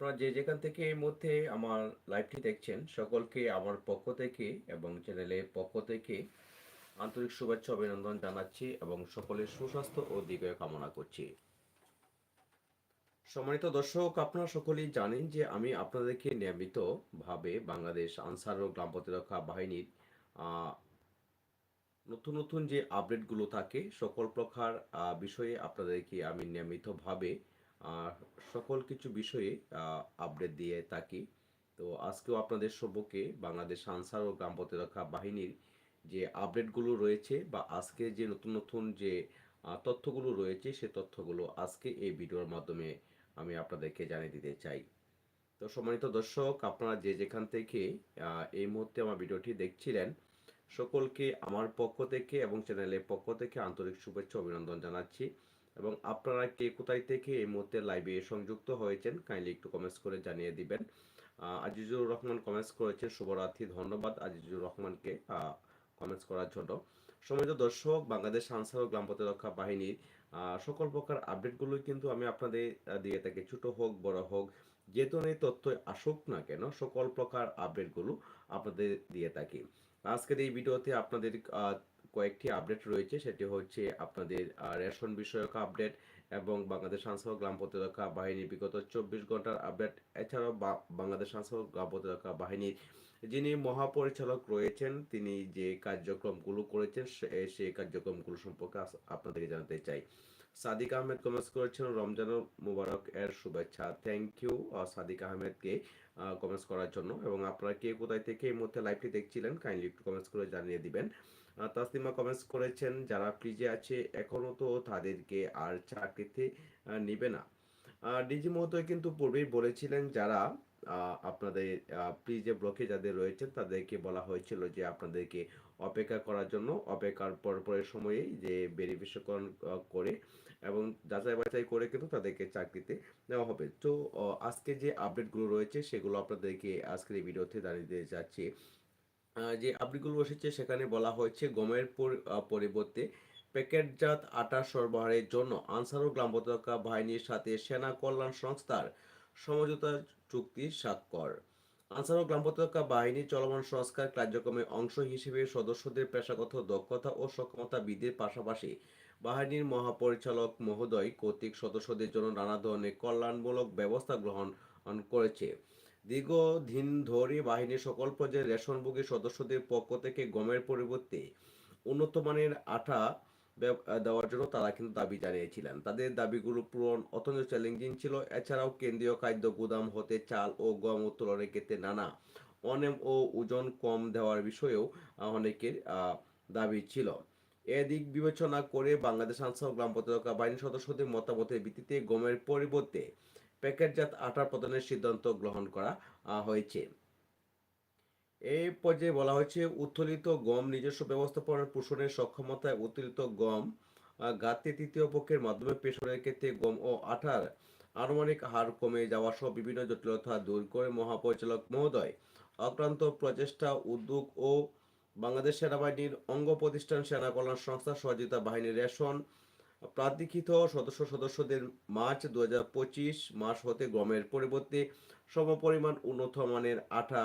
আপনারা যে যেখান থেকে এই মধ্যে আমার লাইভটি দেখছেন, সকলকে আমার পক্ষ থেকে এবং চ্যানেলের পক্ষ থেকে আন্তরিক শুভেচ্ছা, অভিনন্দন জানাচ্ছি এবং সকলের সুস্বাস্থ্য ও দীর্ঘায়ু কামনা করছি। সম্মানিত দর্শক, আপনারা সকলেই জানেন যে আমি আপনাদেরকে নিয়মিতভাবে বাংলাদেশ আনসার ও গ্রাম প্রতিরক্ষা বাহিনীর নতুন নতুন যে আপডেটগুলো থাকে, সকল প্রকার বিষয়ে আপনাদেরকে আমি নিয়মিতভাবে সকল কিছু বিষয়ে আপডেট দিয়ে থাকি। তো আজকেও আপনাদের সবকে বাংলাদেশ আনসার ও গ্রাম প্রতিরক্ষা বাহিনীর যে আপডেটগুলো রয়েছে বা আজকে যে নতুন নতুন যে তথ্যগুলো রয়েছে, সে তথ্যগুলো আজকে এই ভিডিওর মাধ্যমে আমি আপনাদেরকে জানিয়ে দিতে চাই। তো সম্মানিত দর্শক, আপনারা যে যেখান থেকে এই মুহূর্তে আমার ভিডিওটি দেখছিলেন, সকলকে আমার পক্ষ থেকে এবং চ্যানেলের পক্ষ থেকে আন্তরিক শুভেচ্ছা অভিনন্দন জানাচ্ছি। এবং আপনারা কে কোথায় থেকে এই মুহূর্তে লাইভে সংযুক্ত হয়েছেন কাইন্ডলি একটু কমেন্টস করে জানিয়ে দিবেন। আজিজুর রহমান কমেন্টস করেছেন, শুভরাত্রি, ধন্যবাদ আজিজুর রহমানকে কমেন্টস করার জন্য। সম্মানিত দর্শক, বাংলাদেশ আনসার ও গ্রাম প্রতিরক্ষা বাহিনীর সকল প্রকার আপডেটগুলোই কিন্তু আমি আপনাদের দিয়ে থাকি ছোট হোক, বড় হোক যে ধরনের তথ্য আসুক না কেন, সকল প্রকার আপডেটগুলো আপনাদের দিয়ে থাকি। আজকের এই ভিডিওতে আপনাদের কয়েকটি আপডেট রয়েছে, সেটি হচ্ছে আপনাদের রেশন বিষয়ক আপডেট এবং বাংলাদেশ আনসার গ্রাম প্রতিরক্ষা বাহিনীর বিগত চব্বিশ ঘণ্টার আপডেট এছাড়াও বাংলাদেশ আনসার গ্রাম প্রতিরক্ষা বাহিনীর যিনি মহাপরিচালক রয়েছেন, তিনি যে কার্যক্রমগুলো করেছেন সেই কার্যক্রমগুলো সম্পর্কে আপনাদেরকে জানাতে চাই। সাদিক আহমেদ কমেন্টস করেছেন রমজান মুবারক এর শুভেচ্ছা। থ্যাংক ইউ সাদিক আহমেদকে কমেন্টস করার জন্য। এবং আপনারা কে কোথায় থেকে এই মুহূর্তে লাইভটি দেখছিলেন কাইন্ডলি একটু কমেন্টস করে জানিয়ে দিবেন। তাসলিমা কমেন্টস করেছেন, যারা ফ্রিজে আছে এখনও তো তাদেরকে আর চাকরিতে নিবে না। ডিজি মহোদয় কিন্তু পূর্বেই বলেছিলেন যারা আপনাদের প্লিজে ব্লকে যাদের রয়েছেন, তাদেরকে বলা হয়েছিল যে আপনাদেরকে অপেক্ষা করার জন্য, অপেক্ষার পর পরের সময়ে যে ভেরিফিকেশন করে এবং যাচাই বাছাই করে কিন্তু তাদেরকে চাকরিতে নেওয়া হবে। তো আজকে যে আপডেটগুলো রয়েছে, সেগুলো আপনাদেরকে আজকের এই ভিডিওতে জানিয়ে দিতে যাচ্ছি। যে আপডেটগুলো এসেছে সেখানে বলা হয়েছে, গমের পরিবর্তে প্যাকেটজাত আটা সরবরাহের জন্য আনসার ও গ্রাম প্রতিরক্ষা বাহিনীর সাথে সেনা কল্যাণ সংস্থার সমঝোতা চুক্তি স্বাক্ষর। আনসার ও গ্রাম বাহিনীর চলমান সংস্কার কার্যক্রমের অংশ হিসেবে সদস্যদের পেশাগত দক্ষতা ও সক্ষমতা বৃদ্ধির পাশাপাশি বাহিনীর মহাপরিচালক মহোদয় কর্তৃক সদস্যদের জন্য নানা ধরনের কল্যাণমূলক ব্যবস্থা গ্রহণ করেছে। দীর্ঘদিন ধরে বাহিনীর সকল পর্যায়ে রেশনভোগী সদস্যদের পক্ষ থেকে গমের পরিবর্তে উন্নত মানের আহ, দেওয়ার জন্য তারা কিন্তু দাবি জানিয়েছিলেন। তাদের দাবিগুলো পূরণ অত্যন্ত চ্যালেঞ্জিং ছিল। এছাড়াও কেন্দ্রীয় খাদ্য গুদাম হতে চাল ও গম উত্তোলনের ক্ষেত্রে নানা অনেম ও ওজন কম দেওয়ার বিষয়েও অনেকের দাবি ছিল। এদিক বিবেচনা করে বাংলাদেশ আনসার গ্রাম প্রতিরক্ষা বাহিনীর সদস্যদের মতামতের ভিত্তিতে গমের পরিবর্তে প্যাকেটজাত আটা প্রদানের সিদ্ধান্ত গ্রহণ করা হয়েছে। এই পর্যায়ে বলা হয়েছে, উত্তোলিত গম নিজস্ব ব্যবস্থাপনার পোষণের সক্ষমতায় উত্তোলিত গম গাতে তৃতীয় পক্ষের মাধ্যমে পেশনের ক্ষেত্রে গম ও আঠার আনুমানিক হার কমে যাওয়া সহ বিভিন্ন জটিলতা দূর করে মহাপরিচালক মহোদয় অক্লান্ত প্রচেষ্টা, উদ্যোগ ও বাংলাদেশ সেনাবাহিনীর অঙ্গ প্রতিষ্ঠান সেনা কল্যাণ সংস্থা সহযোগিতা বাহিনীর রেশন প্রাধিকৃত সদস্য সদস্যদের মার্চ দু হাজার পঁচিশ মাস হতে গমের পরিবর্তে সমপরিমাণ উন্নত মানের আঠা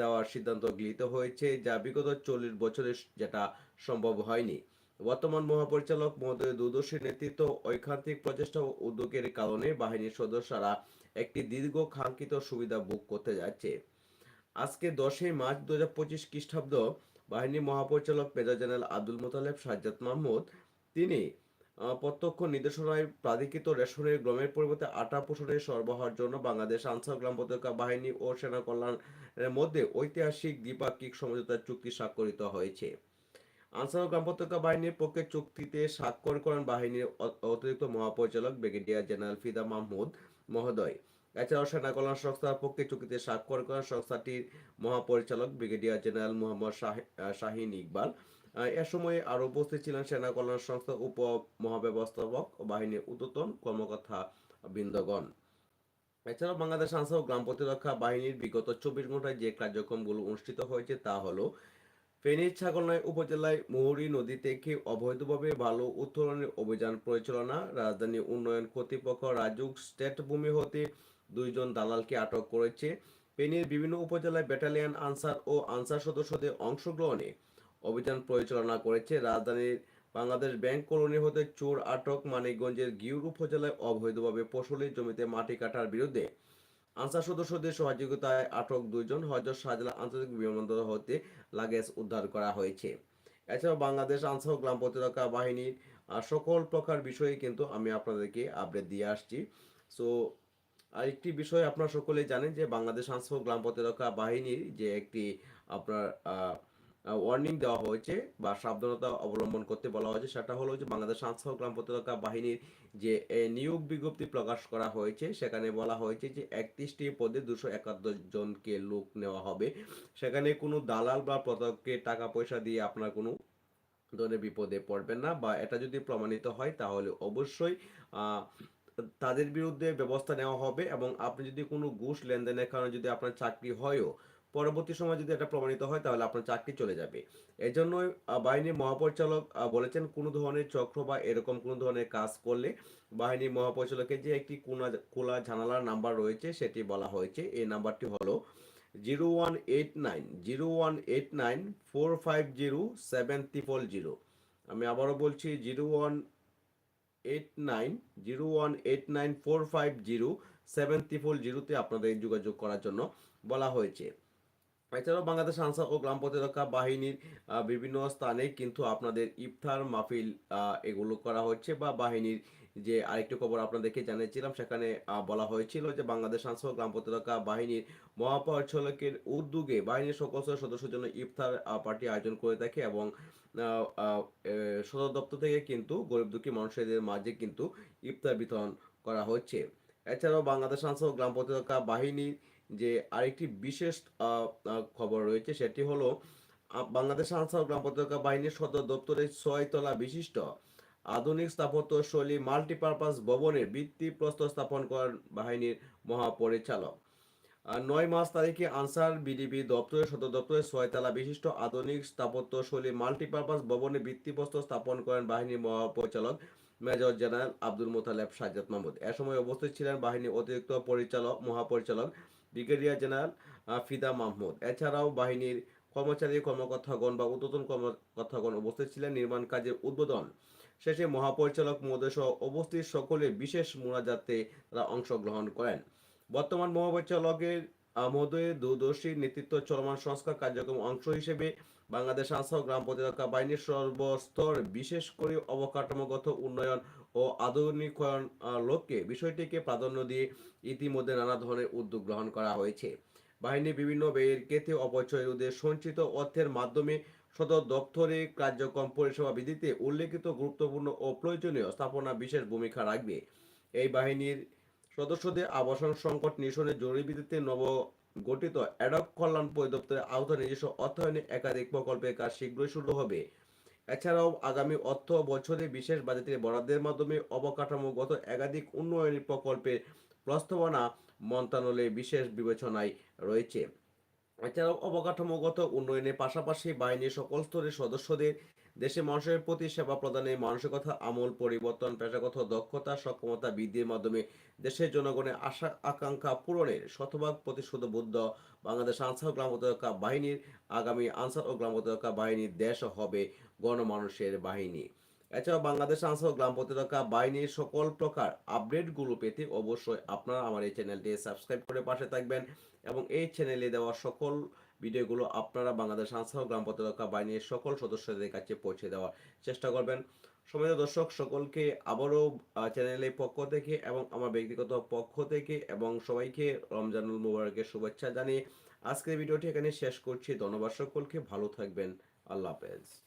দেওয়ার সিদ্ধান্ত গৃহীত হয়েছে, যা বিগত চল্লিশ বছরে যেটা সম্ভব হয়নি। বর্তমান মহাপরিচালক মহোদয় দূরদর্শী নেতৃত্ব ঐকান্তিক প্রচেষ্টা ও উদ্যোগের কারণে বাহিনীর সদস্যরা একটি দীর্ঘ কাঙ্ক্ষিত সুবিধা বুক করতে যাচ্ছে। আজকে দশই মার্চ দু হাজার পঁচিশ খ্রিস্টাব্দ বাহিনীর মহাপরিচালক মেজর জেনারেল আব্দুল মোতালেব সাজ্জাদ মাহমুদ, তিনি প্রত্যক্ষ নির্দেশনায় প্রাধিকৃত রেশনের গ্রামের পরিবর্তে আটা পোষণের সরবরাহের জন্য বাংলাদেশ আনসার গ্রাম প্রতিরক্ষা বাহিনী ও সেনা কল্যাণের মধ্যে ঐতিহাসিক দ্বিপাক্ষিক সমঝোতা চুক্তি স্বাক্ষরিত হয়েছে। আনসার গ্রাম প্রতিরক্ষা বাহিনীর পক্ষে চুক্তিতে স্বাক্ষর করেন বাহিনীর অতিরিক্ত মহাপরিচালক ব্রিগেডিয়ার জেনারেল ফিদা মাহমুদ মহোদয়। এছাড়াও সেনা কল্যাণ সংস্থার পক্ষে চুক্তিতে স্বাক্ষর করেন সংস্থাটির মহাপরিচালক ব্রিগেডিয়ার জেনারেল মোহাম্মদ শাহিন ইকবাল। এ সময় আরও উপস্থিত ছিলেন সেনা কল্যাণ সংস্থা উপ মহাব্যবস্থাপক বাহিনীর উদ্যতন কর্মকর্তা বৃন্দগণ। এছাড়াও বাংলাদেশ আনসার গ্রাম প্রতিরক্ষা বাহিনীর বিগত চব্বিশ ঘন্টায় যে কার্যক্রমগুলো অনুষ্ঠিত হয়েছে তা হলো ফেনী ছাগলনাই উপজেলায় মুহুরী নদী থেকে অবৈধভাবে ভালো উত্তোলনের অভিযান পরিচালনা, রাজধানী উন্নয়ন কর্তৃপক্ষ রাজুক স্টেট ভূমি হতে দুইজন দালালকে আটক করেছে। ফেনীর বিভিন্ন উপজেলায় ব্যাটালিয়ন আনসার ও আনসার সদস্যদের অংশগ্রহণে অভিযান পরিচালনা করেছে রাজধানীর বাংলাদেশ ব্যাংক কলোনি হতে চোর আটক মানিকগঞ্জের গিউর উপজেলায় অবৈধভাবে ফসলের জমিতে মাটি কাটার বিরুদ্ধে আনসার সদস্যদের সহযোগিতায় আটক দুইজন। হজরত শাহজালাল আন্তর্জাতিক বিমানবন্দর হতে লাগেজ উদ্ধার করা হয়েছে। এছাড়াও বাংলাদেশ আনসার গ্রাম প্রতিরক্ষা বাহিনীর সকল প্রকার বিষয়ে কিন্তু আমি আপনাদেরকে আপডেট দিয়ে আসছি। সো আরেকটি বিষয় আপনারা সকলে জানেন যে বাংলাদেশ আনসার গ্রাম প্রতিরক্ষা বাহিনীর যে একটি আপনার ওয়ার্নিং দেওয়া হয়েছে বা সাবধানতা অবলম্বন করতে বলা হয়েছে। সেটা হলো যে বাংলাদেশ গ্রাম প্রতিরক্ষা বাহিনীর যে নিয়োগ বিজ্ঞপ্তি প্রকাশ করা হয়েছে, সেখানে বলা হয়েছে যে একত্রিশটি পদে দুশো একাত্তর জনকে লোক নেওয়া হবে। সেখানে কোনো দালাল বা প্রতারককে টাকা পয়সা দিয়ে আপনার কোনো ধরনের বিপদে পড়বেন না বা এটা যদি প্রমাণিত হয় তাহলে অবশ্যই তাদের বিরুদ্ধে ব্যবস্থা নেওয়া হবে এবং আপনি যদি কোনো ঘুষ লেনদেনের কারণে যদি আপনার চাকরি হয়ও পরবর্তী সময় যদি এটা প্রমাণিত হয় তাহলে আপনার চাকরি চলে যাবে। আহ, বাহিনীর মহাপরিচালক বলেছেন কোনো ধরনের চক্র বা এরকম কোনো ধরনের কাজ করলে বাহিনীর মহাপরিচালকের যে একটি কোনা খোলা জানালার নাম্বার রয়েছে সেটি বলা হয়েছে। এই নাম্বারটি হলো zero one eight nine zero one eight nine four five zero seven triple zero. আমি আবারও বলছি zero one eight nine zero one eight nine four five zero seven triple জিরোতে আপনাদের যোগাযোগ করার জন্য বলা হয়েছে। এছাড়াও বাংলাদেশ আনসার ও গ্রাম প্রতিরক্ষা বাহিনীর বিভিন্ন স্থানে কিন্তু আপনাদের ইফতার মাহফিল এগুলো করা হচ্ছে বা বাহিনীর যে আরেকটি খবর আপনাদেরকে জানিয়েছিলাম, সেখানে বলা হয়েছিল যে বাংলাদেশ আনসার ও গ্রাম প্রতিরক্ষা বাহিনীর মহাপরিচালকের উদ্যোগে বাহিনীর সকল সদস্যের জন্য ইফতার পার্টি আয়োজন করে থাকে এবং সদর দপ্তর থেকে কিন্তু গরিব দুঃখী মানুষদের মাঝে কিন্তু ইফতার বিতরণ করা হচ্ছে। এছাড়াও বাংলাদেশ আনসার ও গ্রাম প্রতিরক্ষা বাহিনীর যে আরেকটি বিশেষ খবর রয়েছে সেটি হলো বাংলাদেশ আনসার গ্রাম প্রতিরক্ষা বাহিনীর সদর দপ্তরে ছয়তলা বিশিষ্ট আধুনিক স্থাপত্য শৈলী মাল্টিপারপাস ভবনের ভিত্তি প্রস্তর স্থাপন করেন বাহিনীর মহাপরিচালক। নয় মাস তারিখে আনসার বিডিবি দপ্তরের সদর দপ্তরে ছয়তলা বিশিষ্ট আধুনিক স্থাপত্য শৈলী মাল্টিপারপাস ভবনে ভিত্তিপ্রস্তর স্থাপন করেন বাহিনীর মহাপরিচালক মেজর জেনারেল আব্দুল মোতালেব সাজ্জাদ মাহমুদ। এ সময় উপস্থিত ছিলেন বাহিনীর অতিরিক্ত পরিচালক, মহাপরিচালক ব্রিগেডিয়ার জেনারেল ফিদা মাহমুদ। এছাড়াও বাহিনীর কর্মচারী, কর্মকর্তাগণ বা উদ্বোধন কর্মকর্তাগণ উপস্থিত ছিলেন নির্মাণ কাজের উদ্বোধন শেষে মহাপরিচালক মহোদয় সহ উপস্থিত সকলে বিশেষ মোনাজাতে তারা অংশগ্রহণ করেন। বর্তমান মহাপরিচালকের মহোদয়ের দূরদর্শী নেতৃত্ব চলমান সংস্কার কার্যক্রম অংশ হিসেবে বাংলাদেশ আনসার গ্রাম প্রতিরক্ষা বাহিনীর সর্বস্তর বিশেষ করে অবকাঠামোগত উন্নয়ন ও আধুনিকায়ন আহ, লক্ষ্যে বিষয়টিকে প্রাধান্য দিয়ে ইতিমধ্যে নানা ধরনের উদ্যোগ গ্রহণ করা হয়েছে। বাহিনী বিভিন্ন ব্যয়ের কেতে অপচয় রোধে সঞ্চিত অর্থের মাধ্যমে সদর দপ্তরে কার্যক্রম পরিষেবা বিধিতে উল্লেখিত গুরুত্বপূর্ণ ও প্রয়োজনীয় স্থাপনা বিশেষ ভূমিকা রাখবে। এই বাহিনীর সদস্যদের আবাসন সংকট নিরসনে জরুরি ভিত্তিতে নব গঠিত অ্যাডক কল্যাণ পরিদপ্তরের আওতায় নিজস্ব অর্থায়নে একাধিক প্রকল্পের কাজ শীঘ্রই শুরু হবে। এছাড়াও আগামী অর্থ বছরে বিশেষ বাজেটের বরাদ্দের মাধ্যমে অবকাঠামোগত একাধিক উন্নয়নী প্রকল্পের প্রস্তাবনা মন্ত্রণালয়ে বিশেষ বিবেচনায় রয়েছে। এছাড়াও অবকাঠামোগত উন্নয়নের পাশাপাশি বাহিনীর সকল স্তরের সদস্যদের দেশে মানুষের প্রতি সেবা প্রদানে মানসিকতা, আমূল পরিবর্তন, পেশাগত দক্ষতা, সক্ষমতা বৃদ্ধির মাধ্যমে দেশের জনগণের আশা, আকাঙ্ক্ষা পূরণের শতভাগ প্রতিশ্রুতবদ্ধ বাংলাদেশ আনসার গ্রাম প্রতিরক্ষা বাহিনীর আগামী আনসার ও গ্রাম প্রতিরক্ষা বাহিনীর দেশ হবে গণমানুষের বাহিনী। এছাড়াও বাংলাদেশ আনসার গ্রাম প্রতিরক্ষা বাহিনীর সকল প্রকার আপডেটগুলো পেতে অবশ্যই আপনারা আমার এই চ্যানেলটি সাবস্ক্রাইব করে পাশে থাকবেন এবং এই চ্যানেলে দেওয়া সকল ভিডিওগুলো আপনারা বাংলাদেশ আনসার গ্রাম প্রতিরক্ষা বাহিনীর সকল সদস্যদের কাছে পৌঁছে দেওয়ার চেষ্টা করবেন। সময় দর্শক, সকলকে আবারও চ্যানেলের পক্ষ থেকে এবং আমার ব্যক্তিগত পক্ষ থেকে এবং সবাইকে রমজানুল মুবারকের শুভেচ্ছা জানিয়ে আজকের ভিডিওটি এখানে শেষ করছি। ধন্যবাদ সকলকে, ভালো থাকবেন। আল্লাহ হাফেজ।